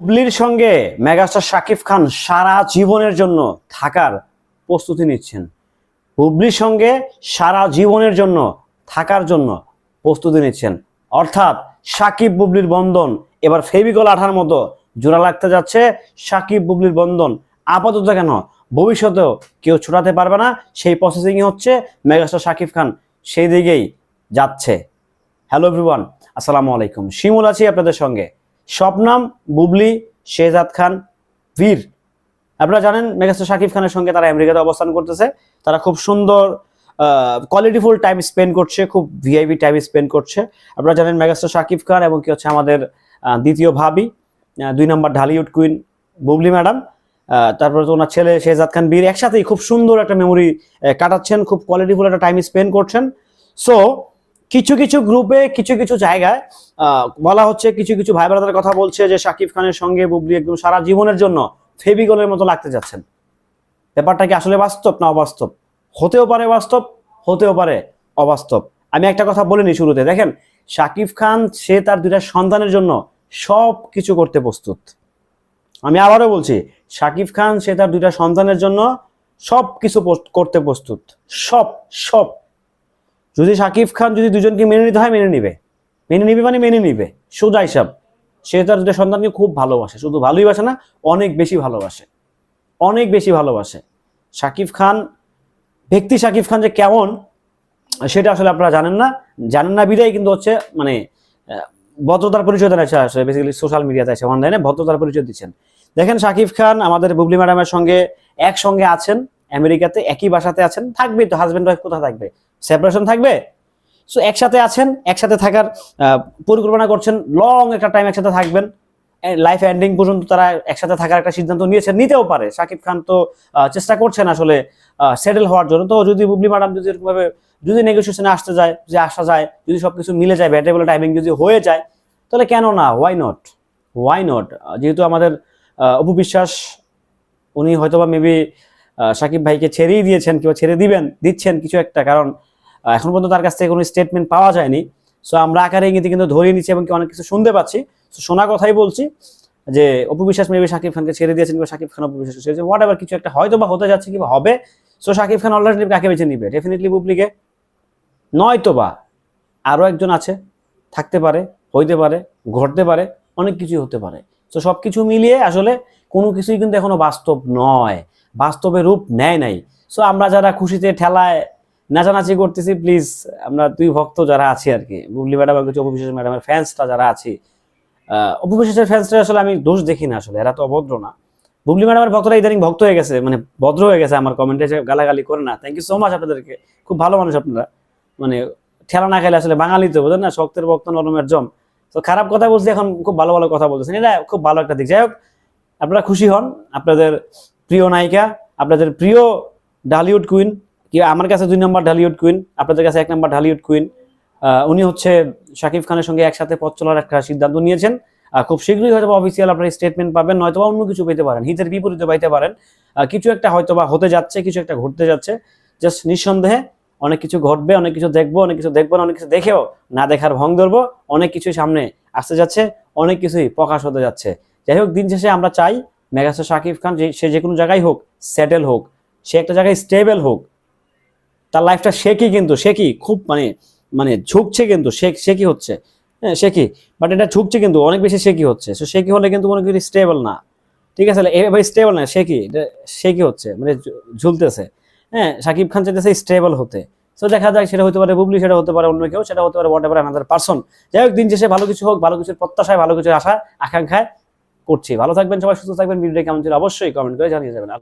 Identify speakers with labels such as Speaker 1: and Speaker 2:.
Speaker 1: বুবলির সঙ্গে মেগাস্টার শাকিব খান সারা জীবনের জন্য থাকার প্রস্তুতি নিচ্ছেন। হুবলির সঙ্গে সারা জীবনের জন্য থাকার জন্য প্রস্তুতি নিচ্ছেন। অর্থাৎ সাকিব বুবলির বন্ধন এবার ফেবিকল আঠার মতো জোড়া লাগতে যাচ্ছে। সাকিব বুবলির বন্ধন আপাতত কেন? ভবিষ্যতেও কেউ ছুটাতে পারবে না। সেই প্রসেসিংই হচ্ছে মেগাস্টার শাকিব খান সেই দিকেই যাচ্ছে। হ্যালো এভরিওয়ান আসসালামু আলাইকুম। শিমুল আছি আপনাদের সঙ্গে। স্বপ্নাম বুবলি, শেহজাদ খান, বীর। আপনারা জানেন মেগাস্টার শাকিব খানের সঙ্গে তারা আমেরিকাতে অবস্থান করতেছে। তারা খুব সুন্দর কোয়ালিটিফুল টাইম স্পেন্ড করছে, খুব ভিআইপি টাইম স্পেন্ড করছে। আপনারা জানেন মেগাস্টার শাকিব খান এবং কি হচ্ছে আমাদের দ্বিতীয় ভাবি দুই নম্বর ঢালিউড কুইন বুবলি ম্যাডাম। তারপরে তো ওনার ছেলে শেহজাদ খান, বীর, একসাথেই খুব সুন্দর একটা মেমোরি কাটাচ্ছেন, খুব কোয়ালিটিফুল একটা টাইম স্পেন্ড করছেন। সো কিছু কিছু গ্রুপে কিছু কিছু জায়গায় বলা হচ্ছে কিছু কিছু ভাই ব্রাদার কথা বলছে যে শাকিব খানের সঙ্গে বুবলি একদম সারা জীবনের জন্য ফেবিকলের মতো লাগতে যাচ্ছেন। ব্যাপারটা কি আসলে বাস্তব না অবাস্তব? হতেও পারে বাস্তব, হতেও পারে অবাস্তব। আমি একটা কথা বলিনি শুরুতে, দেখেন, শাকিব খান, সে তার দুইটা সন্তানের জন্য সব কিছু করতে প্রস্তুত। আমি আবারও বলছি, শাকিব খান, সে তার দুইটা সন্তানের জন্য সব কিছু করতে প্রস্তুত। সব সব। যদি শাকিব খান যদি দুজনকে মেনে নিতে হয়, মেনে নিবে। মেনে নিবে মানে মেনে নিবে। সোজা হিসাব। সে তার দুটো সন্তানকে খুব ভালোবাসে। শুধু ভালোই বাসে না, অনেক বেশি ভালোবাসে। অনেক বেশি ভালোবাসে। শাকিব খান, ব্যক্তি শাকিব খান যে কেমন, সেটা আসলে আপনারা জানেন না। জানেন না, বিদায় কিন্তু হচ্ছে মানে ভদ্রতার পরিচয় দেন আসলে বেসিক্যালি সোশ্যাল মিডিয়াতে আছে অনলাইনে ভদ্রতার পরিচয় দিচ্ছেন। দেখেন শাকিব খান আমাদের বুবলি ম্যাডামের সঙ্গে একসঙ্গে আছেন। আমেরিকাতে, একই বাসাতে আছেন। থাকবে তো হাজব্যান্ড ওয়াইফ কোথায় থাকবে? সেপারেশন থাকবে। সো একসাথে আছেন, একসাথে থাকার পরিকল্পনা করছেন লং একটা টাইম একসাথে থাকবেন। লাইফ এন্ডিং পর্যন্ত তারা একসাথে থাকার একটা সিদ্ধান্ত নিয়েছেন, নিতেও পারে। সাকিব খান তো চেষ্টা করছেন আসলে সেটেল হওয়ার জন্য। তো যদি বুবলি ম্যাডাম যদি এরকমভাবে, যদি নেগোসিয়েশনে আসতে যায়, যে আসা যায়, যদি সব কিছু মিলে যায় ব্যাটেবল টাইমিং যদি হয়ে যায়, তাহলে কেন না? ওয়াই নট ওয়াই নট যেহেতু আমাদের অপু বিশ্বাস, উনি হয়তোবা মেবি সাকিব ভাইকে ছেড়েই দিয়েছেন, কিংবা ছেড়ে দিবেন, দিচ্ছেন কিছু একটা। কারণ এখন পর্যন্ত তার কাছ থেকে কোনো স্টেটমেন্ট পাওয়া যায়নি। সো আমরা আকারে ইঙ্গিতে কিন্তু ধরিয়ে নিচ্ছি এবং অনেক কিছু শুনতে পাচ্ছি। তো শোনা কথাই বলছি যে, অপু বিশ্বাস মেবি সাকিব খানকে ছেড়ে দিয়েছেন কিংবা সাকিব খান অপু বিশ্বাস ছেড়েছে হোয়াট এভার কিছু একটা হয়তো বা হতে যাচ্ছে কিংবা হবে। সো সাকিব খান অলরেডি কাকে বেছে নিবে? ডেফিনেটলি বুবলিকে নয়তো বা আরও একজন আছে, থাকতে পারে, হইতে পারে, ঘটতে পারে, অনেক কিছুই হতে পারে। তো সব কিছু মিলিয়ে আসলে কোনো কিছুই কিন্তু এখনও বাস্তব নয়, বাস্তবে রূপ নেয় নাই। সো আমরা যারা খুশিতে ঠেলায় নাচানাচি করতেছি প্লিজ আমরা দুই ভক্ত যারা আছি আর কি, বুবলি ম্যাডাম আর কিছু অপবিশ্বাস ম্যাডামের ফ্যান্সটা যারা আছি অপবিশ্বাসের ফ্যান্সটা আসলে আমি দোষ দেখি না আসলে, এরা তো অভদ্র না। বুবলি ম্যাডামের ভক্তরা ইদানিং ভক্ত হয়ে গেছে মানে ভদ্র হয়ে গেছে আমার কমেন্টে গালাগালি করে না। থ্যাংক ইউ সো মাচ আপনাদেরকে, খুব ভালো মানুষ আপনারা। মানে ঠেলা না খেলে আসলে বাঙালি তো বোঝেন না? শক্তের ভক্ত নরমের জম তো খারাপ কথা বলছি এখন খুব ভালো ভালো কথা বলতেছেন। এটা খুব ভালো একটা দিক। যাই হোক, আপনারা খুশি হন। আপনাদের প্রিয় নায়িকা, আপনাদের প্রিয় ডালিউড কুইন কি, আমার কাছে দুই নম্বর ঢালিউড কুইন আপনাদের কাছে এক নম্বর ঢালিউড কুইন উনি হচ্ছে শাকিব খানের সঙ্গে একসাথে পথ চলার একটা সিদ্ধান্ত নিয়েছেন। খুব শীঘ্রই হয়তো অফিসিয়াল আপনার স্টেটমেন্ট পাবেন নয়তো বা অন্য কিছু পেতে পারেন, হিতের বিপরীতে পাইতে পারেন। কিছু একটা হয়তো বা হতে যাচ্ছে, কিছু একটা ঘটতে যাচ্ছে। জাস্ট নিঃসন্দেহে অনেক কিছু ঘটবে, অনেক কিছু দেখব, অনেক কিছু দেখব না, অনেক কিছু দেখেও না দেখার ভং ধরবো, অনেক কিছুই সামনে আসতে যাচ্ছে, অনেক কিছুই প্রকাশ হতে যাচ্ছে। যাই হোক, দিন শেষে আমরা চাই মেগাস্টার শাকিব খান যে, সে যে কোনো জায়গায় হোক সেটেল হোক, সে একটা জায়গায় স্টেবল হোক তার লাইফটা সে কি কিন্তু, সে কি খুব মানে মানে ঝুঁকছে কিন্তু, সে সে কি হচ্ছে? হ্যাঁ সে কি? বাট এটা ঝুঁকছে কিন্তু, অনেক বেশি সে কি হচ্ছে? সো কি হলে কিন্তু কোনো কিছু স্টেবল না। ঠিক আছে? এবার স্টেবল না, সে কি? সে কি হচ্ছে? মানে ঝুলতেছে। হ্যাঁ সাকিব খান চাইতেছে স্টেবল হতে। তো দেখা যায় সেটা হতে পারে বুবলি সেটা হতে পারে অন্য কেউ, সেটা হতে পারে হোয়াট এভার আমাদের পার্সন যাই হোক, দিন শেষে ভালো কিছু হোক, ভালো কিছুর প্রত্যাশায়, ভালো কিছুর আশা, আকাঙ্ক্ষায় করছি। ভালো থাকবেন সবাই, সুস্থ থাকবেন। ভিডিওটা কেমন ছিল অবশ্যই কমেন্ট করে জানিয়ে যাবেন।